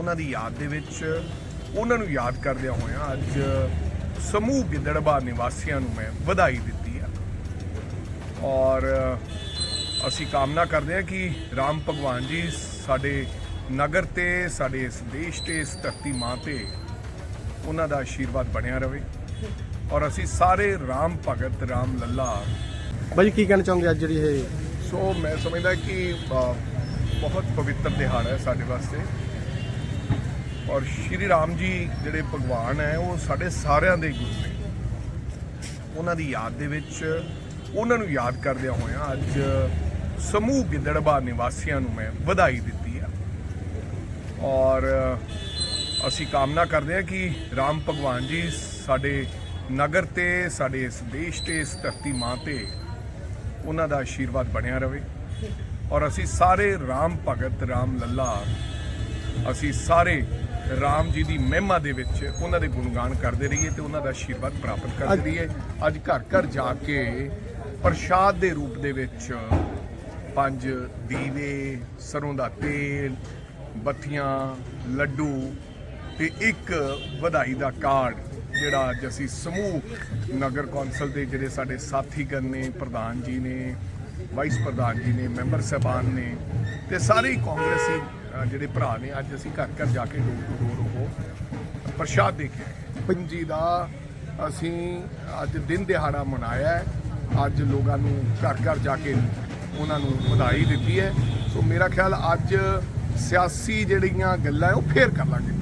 ਉਹਨਾਂ ਦੀ ਯਾਦ ਦੇ ਵਿੱਚ ਉਹਨਾਂ ਨੂੰ ਯਾਦ ਕਰਦਿਆਂ ਹੋਇਆਂ ਅੱਜ ਸਮੂਹ ਗਿੱਦੜਬਾ ਨਿਵਾਸੀਆਂ ਨੂੰ ਮੈਂ ਵਧਾਈ ਦਿੱਤੀ ਹੈ ਔਰ ਅਸੀਂ ਕਾਮਨਾ ਕਰਦੇ ਹਾਂ ਕਿ ਰਾਮ ਭਗਵਾਨ ਜੀ ਸਾਡੇ ਨਗਰ ਤੇ ਸਾਡੇ ਇਸ ਦੇਸ਼ ਤੇ ਇਸ ਧਰਤੀ ਮਾਂ ਤੇ ਉਹਨਾਂ ਦਾ ਆਸ਼ੀਰਵਾਦ ਬਣਿਆ ਰਵੇ ਔਰ ਅਸੀਂ ਸਾਰੇ ਰਾਮ ਭਗਤ ਰਾਮ ਲੱਲਾ। ਬਾਈ ਕੀ ਕਹਿਣਾ ਚਾਹੋਗੇ ਅੱਜ ਜਿਹੜੀ ਇਹ ਸੋ ਮੈਂ ਸਮਝਦਾ ਕਿ ਬਹੁਤ ਪਵਿੱਤਰ ਦਿਹਾੜਾ ਹੈ ਸਾਡੇ ਵਾਸਤੇ। ਔਰ ਸ਼੍ਰੀ ਰਾਮ ਜੀ ਜਿਹੜੇ ਭਗਵਾਨ ਹੈ, ਉਹ ਸਾਡੇ ਸਾਰਿਆਂ ਦੇ ਗੁਰੂ ਨੇ। ਉਹਨਾਂ ਦੀ ਯਾਦ ਦੇ ਵਿੱਚ ਉਹਨਾਂ ਨੂੰ ਯਾਦ ਕਰਦਿਆਂ ਹੋਇਆਂ ਅੱਜ ਸਮੂਹ ਗਿੱਦੜਬਾ ਨਿਵਾਸੀਆਂ ਨੂੰ ਮੈਂ ਵਧਾਈ ਦਿੱਤੀ ਹੈ ਔਰ ਅਸੀਂ ਕਾਮਨਾ ਕਰਦੇ ਹਾਂ ਕਿ ਰਾਮ ਭਗਵਾਨ ਜੀ ਸਾਡੇ ਨਗਰ ਤੇ, ਸਾਡੇ ਇਸ ਦੇਸ਼ ਤੇ, ਇਸ ਧਰਤੀ ਮਾਂ ਤੇ ਉਹਨਾਂ ਦਾ ਆਸ਼ੀਰਵਾਦ ਬਣਿਆ ਰਹੇ। ਔਰ ਅਸੀਂ ਸਾਰੇ ਰਾਮ ਭਗਤ, ਰਾਮ ਲੱਲਾ ਅਸੀਂ ਸਾਰੇ ਰਾਮ ਜੀ ਦੀ ਮਹਿਮਾ ਦੇ ਵਿੱਚ ਉਹਨਾਂ ਦੇ ਗੁਣਗਾਨ ਕਰਦੇ ਰਹੀਏ ਤੇ ਉਹਨਾਂ ਦਾ ਆਸ਼ੀਰਵਾਦ ਪ੍ਰਾਪਤ ਕਰਦੇ ਰਹੀਏ। ਅੱਜ ਘਰ ਘਰ ਜਾ ਕੇ ਪ੍ਰਸ਼ਾਦ ਦੇ ਰੂਪ ਦੇ ਵਿੱਚ ਪੰਜ ਦੀਵੇ ਸਰੋਂ ਦਾ ਤੇਲ ਬੱਤੀਆਂ ਲੱਡੂ ਤੇ ਇੱਕ ਵਧਾਈ ਦਾ ਕਾਰਡ ਜਿਹੜਾ ਅੱਜ ਅਸੀਂ ਸਮੂਹ ਨਗਰ ਕੌਂਸਲ ਦੇ ਜਿਹੜੇ ਸਾਡੇ ਸਾਥੀਗਣ ਨੇ ਪ੍ਰਧਾਨ ਜੀ ਨੇ ਵਾਈਸ ਪ੍ਰਧਾਨ ਜੀ ਨੇ, ਮੈਂਬਰ ਸਾਹਿਬਾਨ ਨੇ ਤੇ ਸਾਰੇ ਹੀ ਕਾਂਗਰਸੀ ਜਿਹੜੇ ਭਰਾ ਨੇ, ਅੱਜ ਅਸੀਂ ਘਰ ਘਰ ਜਾ ਕੇ ਡੋਰ ਟੂ ਡੋਰ ਉਹ ਪ੍ਰਸ਼ਾਦ ਦੇ ਕੇ ਆਏ ਪੰਜ ਦਾ ਅਸੀਂ ਅੱਜ ਦਿਨ ਦਿਹਾੜਾ ਮਨਾਇਆ ਅੱਜ ਲੋਕਾਂ ਨੂੰ ਘਰ ਘਰ ਜਾ ਕੇ ਉਹਨਾਂ ਨੂੰ ਵਧਾਈ ਦਿੱਤੀ ਹੈ। ਸੋ ਮੇਰਾ ਖਿਆਲ ਅੱਜ ਸਿਆਸੀ ਜਿਹੜੀਆਂ ਗੱਲਾਂ ਉਹ ਫੇਰ ਕਰ ਲਾਂਗੇ।